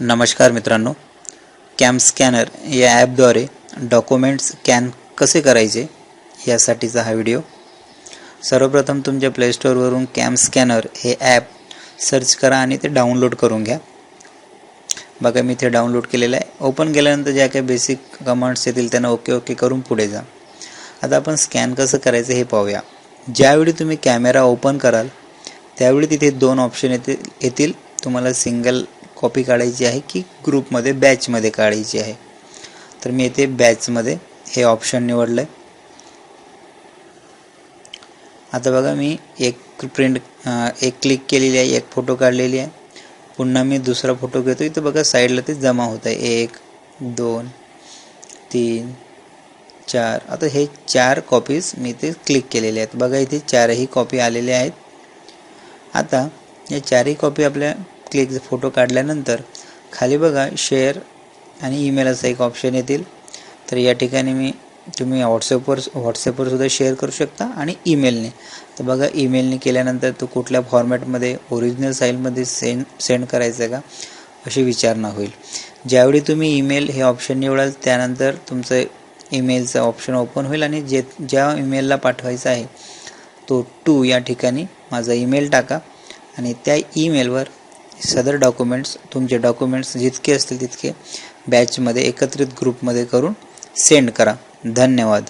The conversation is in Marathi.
नमस्कार मित्रांनो कॅम स्कॅनर या ॲपद्वारे डॉक्युमेंट्स स्कॅन कसे करायचे यासाठीचा हा व्हिडिओ. सर्वप्रथम तुमच्या प्लेस्टोअरवरून कॅम स्कॅनर हे ॲप सर्च करा आणि ते डाउनलोड करून घ्या. बघा मी इथे डाउनलोड केलेलं आहे. ओपन केल्यानंतर ज्या काही बेसिक कमांड्स येतील त्यांना ओके ओके करून पुढे जा. आता आपण स्कॅन कसं करायचं हे पाहूया. ज्यावेळी तुम्ही कॅमेरा ओपन कराल त्यावेळी तिथे दोन ऑप्शन येतील येतील. तुम्हाला सिंगल कॉपी काढायची आहे की ग्रुपमध्ये बॅचमध्ये काढायची आहे. तर मी येथे बॅचमध्ये हे ऑप्शन निवडलं आहे आता बघा मी एक प्रिंट एक क्लिक केलेली आहे एक फोटो काढलेली आहे. पुन्हा मी दुसरा फोटो घेतो इथं बघा साईडला ते जमा होत आहे. एक दोन तीन चार. आता हे चार कॉपीज मी ते क्लिक केलेले आहेत. बघा इथे चारही कॉपी आलेल्या आहेत. आता या चारही कॉपी आपल्या क्लिक फोटो काढल्यानंतर खाली बघा शेअर आणि ईमेल असं एक ऑप्शन येतील. तर या ठिकाणी मी तुम्ही व्हॉट्सअपवर व्हॉट्सअपवर सुद्धा शेअर करू शकता आणि ईमेलने तर बघा ईमेलने केल्यानंतर तो कुठल्या फॉर्मॅटमध्ये ओरिजिनल साईलमध्ये सेंड सेंड करायचं का? अशी विचारणा होईल. ज्यावेळी तुम्ही ईमेल हे ऑप्शन निवडाल त्यानंतर तुमचं ईमेलचं ऑप्शन ओपन होईल आणि जे ज्या ईमेलला पाठवायचा आहे तो टू या ठिकाणी माझा ईमेल टाका आणि त्या ईमेलवर सदर डॉक्युमेंट्स तुमचे डॉक्युमेंट्स जितके असतील तितके बॅचमध्ये एकत्रित ग्रुपमध्ये करून सेंड करा. धन्यवाद.